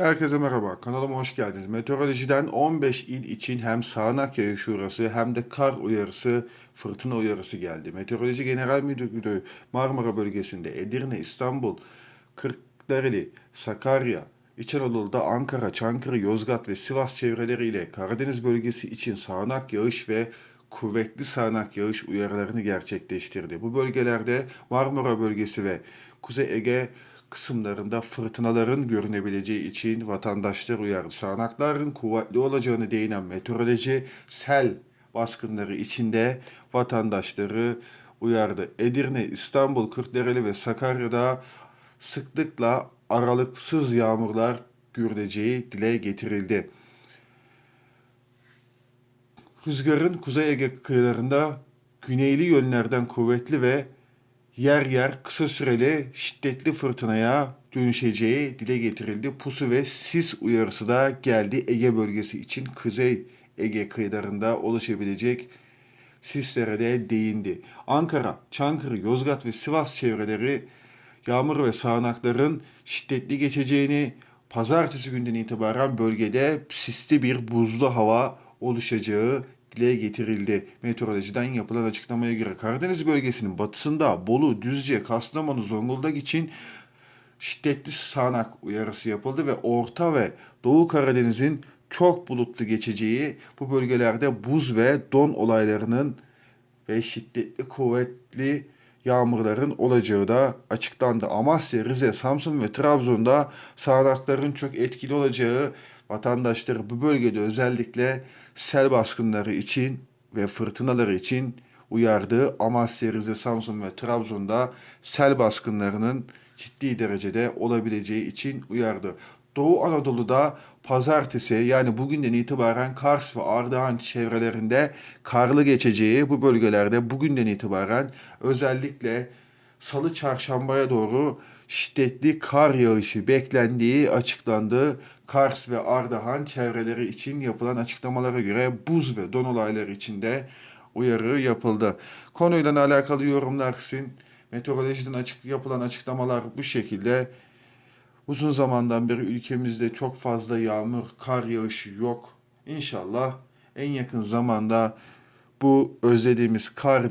Herkese merhaba, kanalıma hoş geldiniz. Meteorolojiden 15 il için hem sağanak yağış uyarısı hem de kar uyarısı, fırtına uyarısı geldi. Meteoroloji Genel Müdürlüğü Marmara bölgesinde Edirne, İstanbul, Kırklareli, Sakarya, İç Anadolu'da Ankara, Çankırı, Yozgat ve Sivas çevreleriyle Karadeniz bölgesi için sağanak yağış ve kuvvetli sağanak yağış uyarılarını gerçekleştirdi. Bu bölgelerde Marmara bölgesi ve Kuzey Ege kısımlarında fırtınaların görünebileceği için vatandaşlar uyardı. Sağanakların kuvvetli olacağını değinen meteoroloji sel baskınları içinde vatandaşları uyardı. Edirne, İstanbul, Kırklareli ve Sakarya'da sıklıkla aralıksız yağmurlar görüleceği dile getirildi. Rüzgarın Kuzey Ege kıyılarında güneyli yönlerden kuvvetli ve yer yer kısa süreli şiddetli fırtınaya dönüşeceği dile getirildi. Pusu ve sis uyarısı da geldi Ege bölgesi için Kuzey Ege kıyılarında oluşabilecek sislere de değindi. Ankara, Çankırı, Yozgat ve Sivas çevreleri yağmur ve sağanakların şiddetli geçeceğini, pazartesi günden itibaren bölgede sisli bir buzlu hava oluşacağı dile getirildi. Meteorolojiden yapılan açıklamaya göre Karadeniz bölgesinin batısında Bolu, Düzce, Kastamonu, Zonguldak için şiddetli sağanak uyarısı yapıldı ve Orta ve Doğu Karadeniz'in çok bulutlu geçeceği bu bölgelerde buz ve don olaylarının ve şiddetli kuvvetli yağmurların olacağı da açıklandı. Amasya, Rize, Samsun ve Trabzon'da sağanakların çok etkili olacağı vatandaşları bu bölgede özellikle sel baskınları için ve fırtınaları için uyardı. Amasya, Rize, Samsun ve Trabzon'da sel baskınlarının ciddi derecede olabileceği için uyardı. Doğu Anadolu'da pazartesi yani bugünden itibaren Kars ve Ardahan çevrelerinde karlı geçeceği bu bölgelerde bugünden itibaren özellikle salı çarşambaya doğru şiddetli kar yağışı beklendiği açıklandı. Kars ve Ardahan çevreleri için yapılan açıklamalara göre buz ve don olayları için de uyarı yapıldı. Konuyla alakalı yorumlar sizin. Meteorolojiden açık yapılan açıklamalar bu şekilde. Uzun zamandan beri ülkemizde çok fazla yağmur, kar yağışı yok. İnşallah en yakın zamanda bu özlediğimiz kar